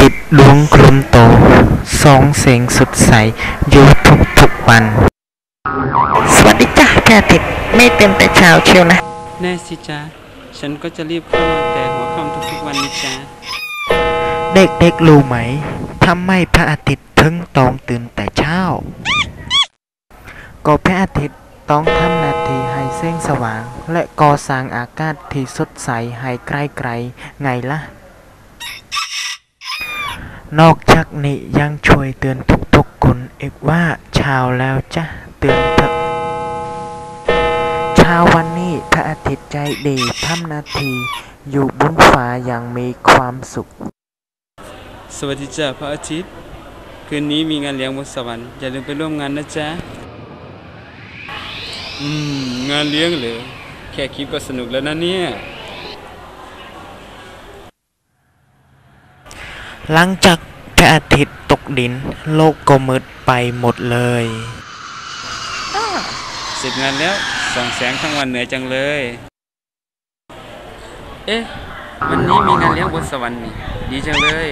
ติดดวงกลมโตสองเสียงสดใส อยู่ทุกทุกๆวัน สวัสดีจ้ะพระอาทิตย์ไม่เต็มแต่เช้าเชียวนะ แน่สิจ๊ะฉันก็จะรีบเข้านอนแต่หัวค่ำทุกๆวันนี้จ้ะเด็กๆรู้ไหมทำไมพระอาทิตย์ถึงต้องตื่นแต่เช้า ก็พระอาทิตย์ต้องทำหน้าที่ให้แสงสว่าง และก่อสร้างอากาศที่สดใสให้ไกลๆไงล่ะ นอกจากนี้ยังช่วยเตือนทุกๆคนอีกว่าเช้าแล้วจ้ะเตือนเถอะเช้าวันนี้พระอาทิตย์ใจดีทำหนาทีอยู่บนฟ้าอย่างมีความสุข สวัสดีจ้ะพระอาทิตย์คืนนี้มีงานเลี้ยงบนสวรรค์อย่าลืมไปร่วมงานนะจ๊ะอืมงานเลี้ยงเหรอแค่คิดก็สนุกแล้วนะเนี่ย หลังจากพระอาทิตย์ตกดิน โลกก็มืดไปหมดเลยเสร็จงานแล้วส่องแสงทั้งวันเหนื่อยจังเลย เอ๊ะ วันนี้มีงานเลี้ยงบนสวรรค์นี่ดีจังเลย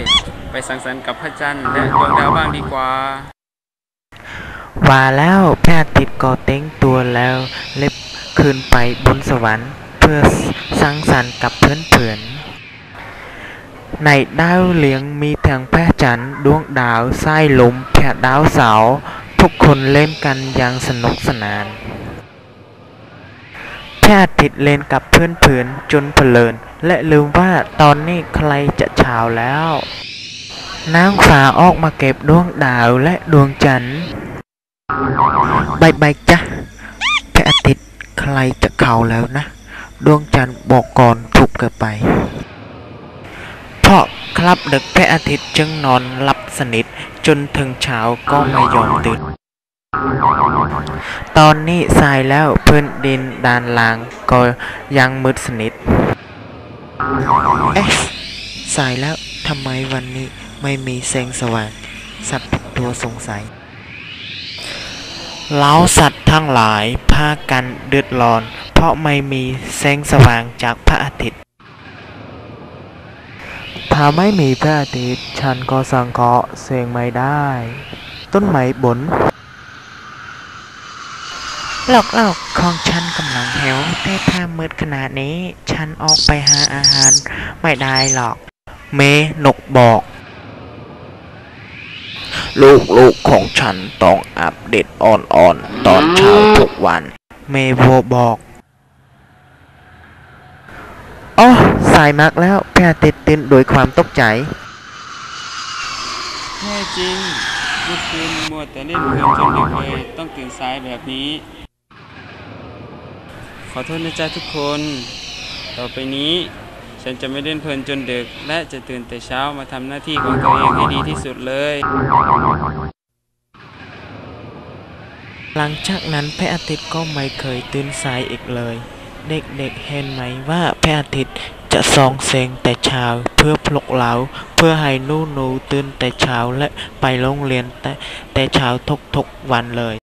ไปสังสรรค์กับพระจันทร์และดวงดาวบ้างดีกว่า ว่าแล้วพระอาทิตย์ก็เต้งตัวแล้วเล็บขึ้นไปบนสวรรค์ เพื่อสังสรรค์กับเพื่อนๆ ในดาวเลียงมีเพียงพระจันทร์ดวงดาวทรายลมแผ่ดาวเสาทุกคนเล่นกันอย่างสนุกสนานพระอาทิตย์เล่นกับเพื่อนๆจนเพลิน และลืมว่าตอนนี้ใครจะเช้าแล้วนางฟ้าออกมาเก็บดวงดาวและดวงจันทร์บายบายจ้ะพระอาทิตย์ใครจะเข้าแล้วนะ ดวงจันทร์บอกก่อนถูกเกินไป เพราะครับดึกพระอาทิตย์จึงนอนหลับสนิทจนถึงเช้าก็ไม่ยอมตื่น ตอนนี้สายแล้วพื้นดินด้านล่างก็ยังมืดสนิท เอ๊ะ สายแล้วทำไมวันนี้ไม่มีแสงสว่างสัตว์ทุกตัวสงสัยเล้าสัตว์ทั้งหลายพากันเดือดร้อน เพราะไม่มีแสงสว่างจากพระอาทิตย์ ถ้าไม่มีพระอาทิตย์ฉันก็สังเคราะห์แสงไม่ได้ ต้นไม้บนหลอกหลอกของฉันกำลังแหวแต่ถ้ามืดขนาดนี้ ฉันออกไปหาอาหารไม่ได้หรอก เมนกบอก ลูกลูกของฉันต้องอัปเดตอ่อนๆ ตอนเช้าทุกวัน เมวัวบอกอ๋อ สายมากแล้วแพรติดตื่นโดยความตกใจ แท้จริงเมื่อคืนมัวแต่เล่นเพลินจนดึกเลยต้องตื่นสายแบบนี้ ขอโทษนะจ๊ะทุกคน ต่อไปนี้ ฉันจะไม่เล่นเพลินจนดึก และจะตื่นแต่เช้ามาทำหน้าที่ของตัวเองให้ดีที่สุดเลย หลังจากนั้นพระอาทิตย์ก็ไม่เคยตื่นสายอีกเลย เด็กๆเห็นไหมว่าพระอาทิตย์ จะซองเสงแต่เช้าเพื่อปลุกเราเพื่อให้หนูหนูตื่นแต่เช้าและไปโรงเรียนแต่แต่เช้าทุกๆวันเลย